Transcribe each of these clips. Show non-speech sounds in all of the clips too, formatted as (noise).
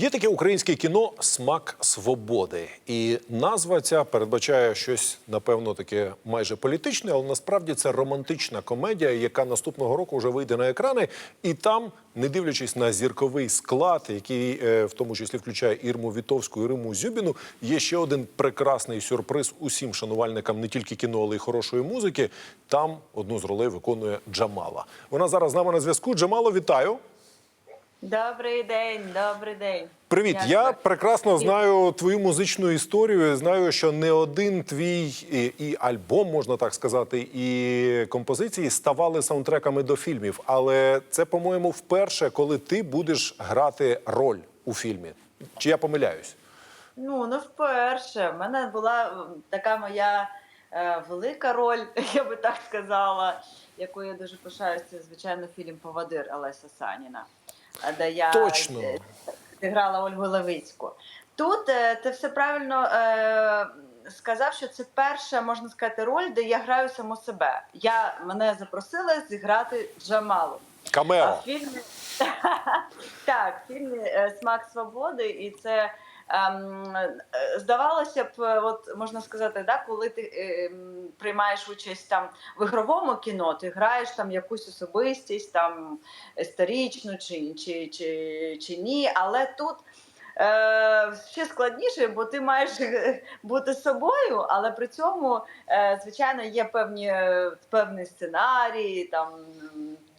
Є таке українське кіно Смак свободи, і назва ця передбачає щось, напевно, таке майже політичне, але насправді це романтична комедія, яка наступного року вже вийде на екрани. І там, не дивлячись на зірковий склад, який е, в тому числі включає Ірму Вітовську і Риму Зюбіну, є ще один прекрасний сюрприз усім шанувальникам не тільки кіно, але й хорошої музики. Там одну з ролей виконує Джамала. Вона зараз з нами на зв'язку. Джамало, вітаю. Добрий день, добрий день. Привіт, Як я прекрасно знаю твою музичну історію. Знаю, що не один твій і, і альбом, можна так сказати, і композиції ставали саундтреками до фільмів. Але це, по-моєму, вперше, коли ти будеш грати роль у фільмі. Чи я помиляюсь? Ну, не вперше. В мене була така моя е, велика роль, (laughs) я би так сказала, якою я дуже пишаюся. Звичайно, фільм Повадир Олеся Саніна, е, де я Точно. зіграла Ольгу Левицьку. Тут е, ти все правильно е, сказав, що це перша, можна сказати, роль, де я граю саму себе. Я мене запросили зіграти Джамалу. Камео. в фільмі (laughs) так, в фільмі е, Смак свободи, і це ем, е, здавалося б, е, от можна сказати, да, коли ти ем, приймаєш участь там в ігровому кіно, ти граєш там якусь особистість, там історичну чи, чи, чи, чи ні, але тут. Е, ще складніше, бо ти маєш е, бути собою, але при цьому, е, звичайно, є певні е, певний сценарій, там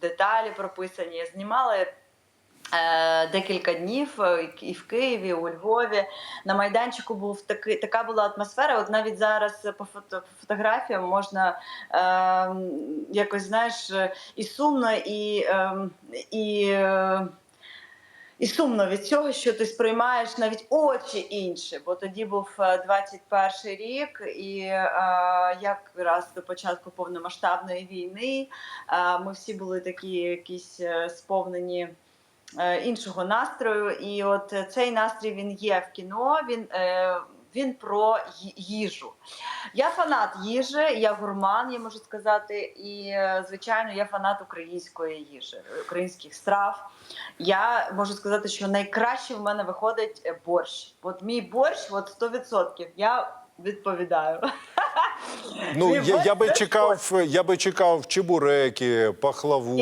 деталі прописані. Знімали е, декілька днів і в Києві, у Львові. На майданчику був такий, така була атмосфера. От навіть зараз по фото, фотографіям можна е, якось знаєш і сумно, і. Е, і і сумно від цього, що ти сприймаєш навіть очі інші, бо тоді був е, 21 рік, і е, якраз до початку повномасштабної війни е, ми всі були такі якісь е, сповнені е, іншого настрою. І от е, цей настрій він є в кіно. Він, е, він про їжу. Я фанат їжі, я гурман, я можу сказати, і е, звичайно, я фанат української їжі, українських страв. Я можу сказати, що найкраще в мене виходить е, борщ. От мій борщ, от 100%. Я відповідаю. Ну я, я би чекав, я би чекав чебуреки, пахлаву,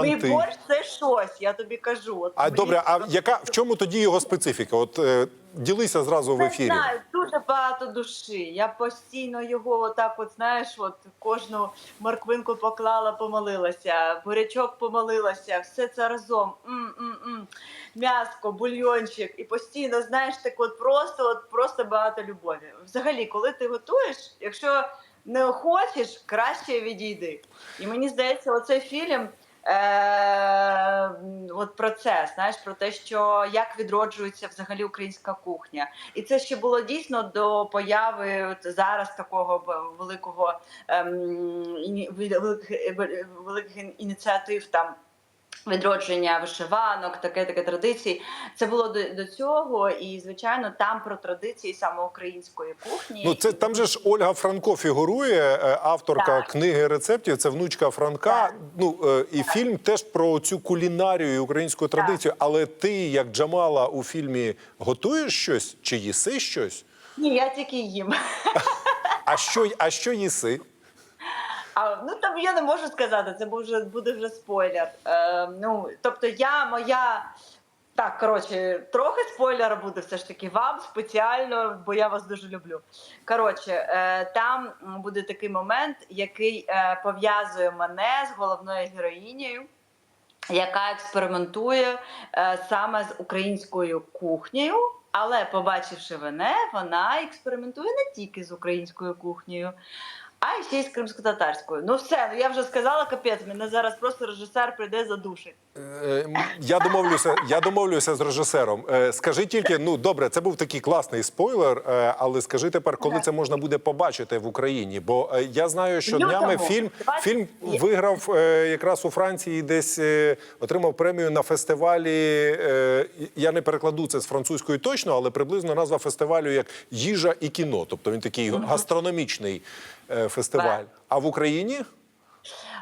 Ні. Мій борщ це щось, я тобі кажу. От А мені добре, а яка в чому тоді його специфіка? От е, ділися зразу в Не ефірі. знаю, дуже багато душі. Я постійно його отак, от знаєш, от кожну морквинку поклала, помолилася, бурячок помолилася, все це разом. М-м-м. М'яско, бульйончик, і постійно, знаєш, так от просто, от просто багато любові. Взагалі, коли ти готуєш, якщо не хочеш, краще відійди. І мені здається, оцей фільм. Е, от про це, знаєш, про те, що як відроджується взагалі українська кухня, і це ще було дійсно до появи от зараз такого великого е, великих, е, великих ініціатив там. Відродження вишиванок, таке таке традиції. Це було до, до цього, і звичайно, там про традиції саме української кухні. Ну, це там же ж Ольга Франко фігурує, е, авторка Так. книги рецептів. Це внучка Франка. Так. Ну е, і фільм теж про цю кулінарію і українську традицію. Але ти, як Джамала, у фільмі готуєш щось чи їси щось? Ні, я тільки їм. А що, а що їси? А, ну там я не можу сказати, це вже, буде вже спойлер. Е, ну, тобто, я моя. Так, коротше, трохи спойлера буде все ж таки вам спеціально, бо я вас дуже люблю. Коротше, е, там буде такий момент, який е, пов'язує мене з головною героїнею, яка експериментує е, саме з українською кухнею. Але побачивши мене, вона експериментує не тільки з українською кухнею, а ще й з кримсько-татарською. Ну все, ну я вже сказала капець, мене зараз просто режисер прийде задушить. Е, Я домовлюся, я домовлюся з режисером. Е, Скажи тільки, ну добре, це був такий класний спойлер, е, але скажи тепер, коли Так. це можна буде побачити в Україні? Бо е, я знаю, що лютому. днями фільм, 20 фільм виграв е, якраз у Франції, десь е, отримав премію на фестивалі. е, Я не перекладу це з французької точно, але приблизно назва фестивалю як їжа і кіно. Тобто він такий гастрономічний е, фестиваль. А в Україні?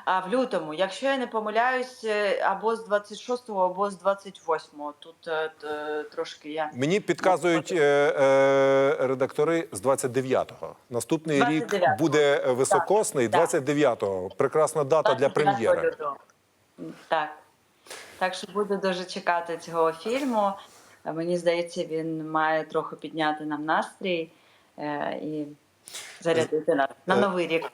А в лютому, якщо я не помиляюсь, е, або з 26-го, або з 28-го. Тут е, т- трошки я. Мені підказують е, е, редактори з 29-го. Наступний рік 29-го. буде е, високосний. Так, 29-го. Прекрасна дата для прем'єри. Так. Так що буду дуже чекати цього фільму. Е, Мені здається, він має трохи підняти нам настрій е, і зарядити нас на Е, новий рік.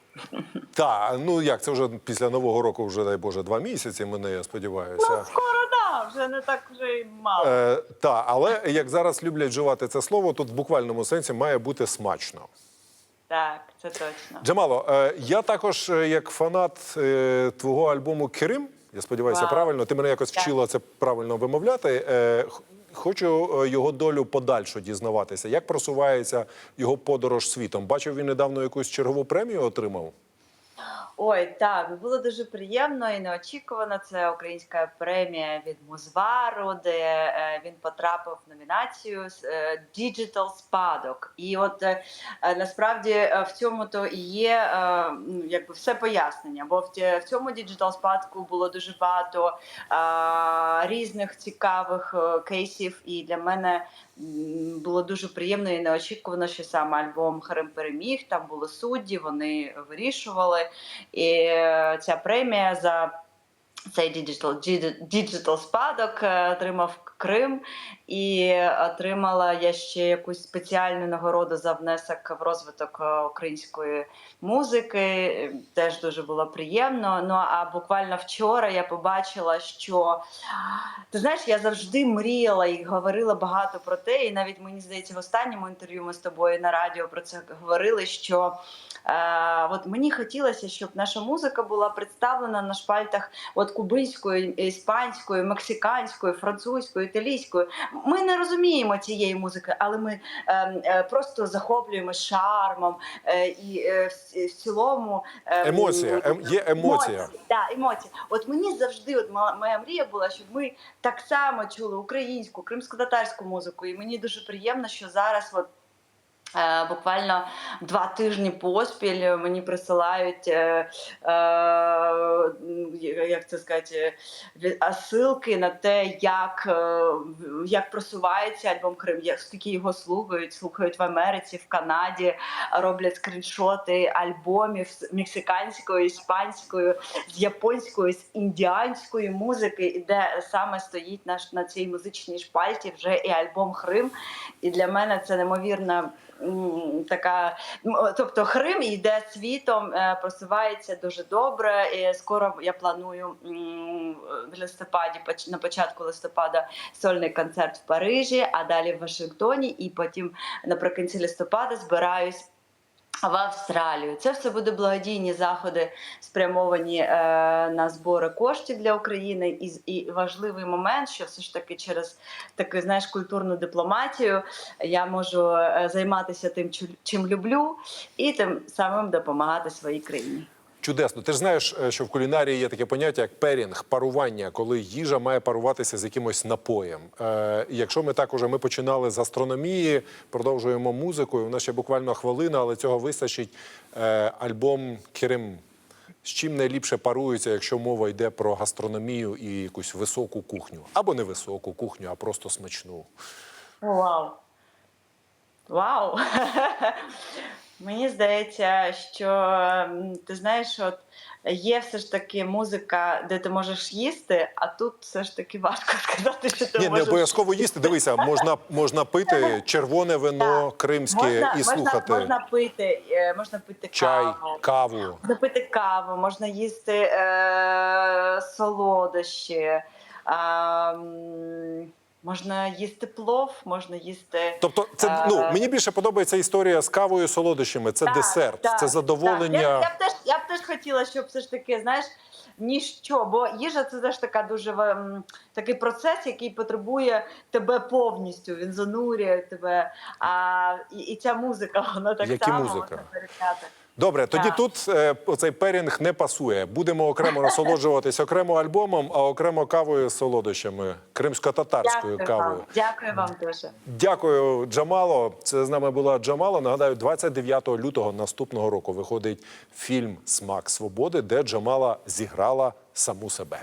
Так, ну як це вже після нового року, вже дай Боже, два місяці. Мене я сподіваюся. Ну, скоро да, вже не так вже й мало. Е, та, але як зараз люблять вживати це слово, тут в буквальному сенсі має бути смачно. Так, це точно. Джамало, е, я також, е, як фанат е, твого альбому Керим, я сподіваюся, Вау. правильно. Ти мене якось Так. вчила це правильно вимовляти. Е, х- Хочу е, його долю подальшу дізнаватися. Як просувається його подорож світом? Бачив, він недавно якусь чергову премію отримав. Ой, так було дуже приємно і неочікувано. Це українська премія від Музвару, де е, він потрапив в номінацію е, Digital спадок. І от е, насправді в цьому то і є якби все пояснення. Бо в, цьому Digital спадку було дуже багато різних цікавих кейсів. І для мене було дуже приємно і неочікувано, що саме альбом Харем переміг. Там були судді, вони вирішували. І ця премія за цей діджитал digital спадок отримав Крим, і отримала я ще якусь спеціальну нагороду за внесок в розвиток е, української музики. Теж дуже було приємно. Ну а буквально вчора я побачила, що ти знаєш, я завжди мріяла і говорила багато про те, і навіть мені здається, в останньому інтерв'ю ми з тобою на радіо про це говорили. Що е, от мені хотілося, щоб наша музика була представлена на шпальтах от кубинською, іспанською, мексиканською, французькою, італійською. Ми не розуміємо цієї музики, але ми е, е, просто захоплюємося шармом е, і е, в, цілому е, Емоція, ем- є емоція. Да, емоція. От мені завжди, от моя мрія була, щоб ми так само чули українську, кримсько-татарську музику. І мені дуже приємно, що зараз от. Е, Буквально два тижні поспіль мені присилають е, е, як це сказати, від- а, ссылки на те, як, е, як просувається альбом Крим, як скільки його слухають, слухають в Америці, в Канаді, роблять скріншоти альбомів з мексиканською, іспанською, з японською, з індіанської музики, і де саме стоїть наш на цій музичній шпальті вже і альбом Хрим. І для мене це неймовірна. Така, тобто Хрим йде світом, е, просувається дуже добре. І скоро я планую в листопаді, на початку листопада, сольний концерт в Парижі, а далі в Вашингтоні, і потім наприкінці листопада збираюсь. В Австралію це все буде благодійні заходи, спрямовані е, на збори коштів для України. І, і важливий момент, що все ж таки через таку знаєш культурну дипломатію я можу е, займатися тим, чим люблю, і тим самим допомагати своїй країні. Чудесно. Ти ж знаєш, е, що в кулінарії є таке поняття, як перінг, парування, коли їжа має паруватися з якимось напоєм. Е, якщо ми так уже ми починали з астрономії, продовжуємо музикою. У нас ще буквально хвилина, але цього вистачить. Е, альбом Керим. З чим найліпше парується, якщо мова йде про гастрономію і якусь високу кухню, або не високу кухню, а просто смачну. Вау! Вау! (laughs) Мені здається, що ти знаєш, от є все ж таки музика, де ти можеш їсти, а тут все ж таки важко (laughs) сказати, що ти Ні, не обов'язково їсти. Дивися, можна, можна пити (laughs) червоне вино кримське можна, і слухати можна пити, е, можна пити чай, каву. каву. Можна пити каву, можна їсти е, солодощі, м, можна їсти плов, можна їсти. Тобто, це Е, ну мені більше подобається історія з кавою і солодощами. Це Так, десерт, так, це задоволення. Так. Я, я, б теж, я б теж хотіла, щоб все ж таки, знаєш, ніщо, бо їжа це теж така дуже такий процес, який потребує тебе повністю. Він занурює тебе. А і, і ця музика, вона так Які само музика? Добре, тоді Так. тут е, оцей перінг не пасує. Будемо окремо насолоджуватись окремо альбомом, а окремо кавою з солодощами, кримсько-татарською кавою. вам. Дякую вам дуже. Дякую, Джамало. Це з нами була Джамало. Нагадаю, 29 лютого наступного року виходить фільм Смак свободи, де Джамала зіграла саму себе.